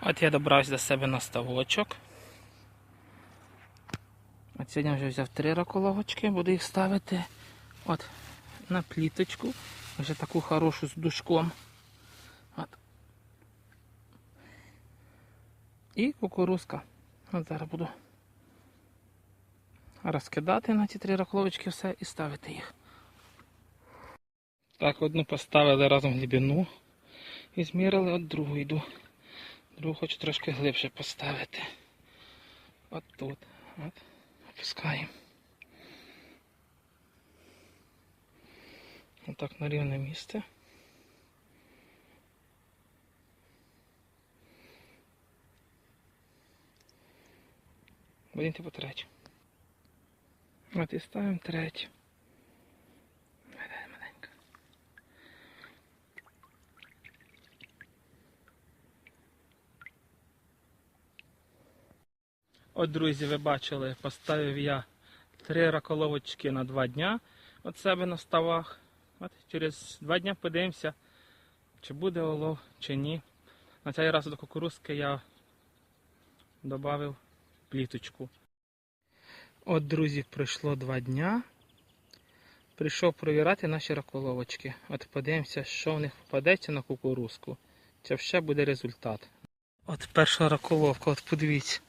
От я добрався до себе на ставочок. От сьогодні вже взяв три раколовочки, буду їх ставити от на пліточку. Вже таку хорошу з душком. От. І кукурузка. От зараз буду розкидати на ці три раколовочки все і ставити їх. Так, одну поставили разом глибину і змірили, от другу йду. Другу хочу трошки глибше поставити. От тут. От. Опускаємо. Отак на рівне місце. Будемо по. От і ставимо третю. От, друзі, ви бачили, поставив я три раколовочки на два дня от себе на ставах. От через два дня подивимося, чи буде олов, чи ні. На цей раз до кукурузки я додав пліточку. От, друзі, пройшло два дня. Прийшов провірати наші раколовочки. От подивимося, що в них попадеться на кукурузку. Це ще буде результат. От перша раколовка, от подивіться.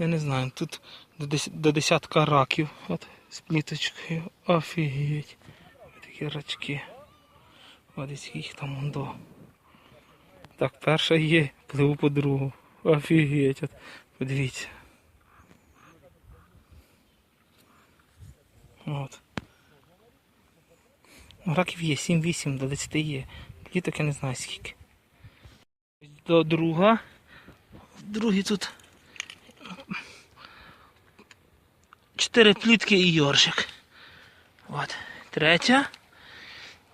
Я не знаю, тут до, дес, до десятка раків. От з пліточкою. Офігеть. Такі рачки. От їх там ондо. Так, перша є, пливу по другу. Офігеть. От, подивіться. От. Ну, раків є, 7-8 до 10 є. Пліток я не знаю скільки. До друга. Другий тут. Чотири плітки і йоршик. От. Третя.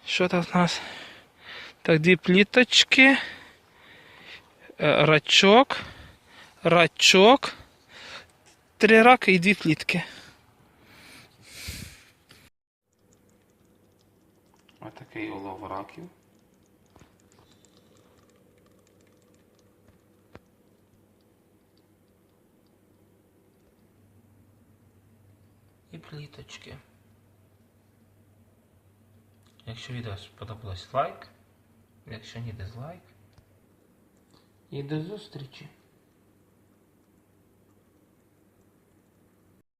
Що там в нас? Так, дві пліточки. Е, Рачок. Рачок. Три раки і дві плітки. Отакий улов раків. І пліточки. Якщо відео сподобалось лайк, якщо ні дизлайк. І до зустрічі!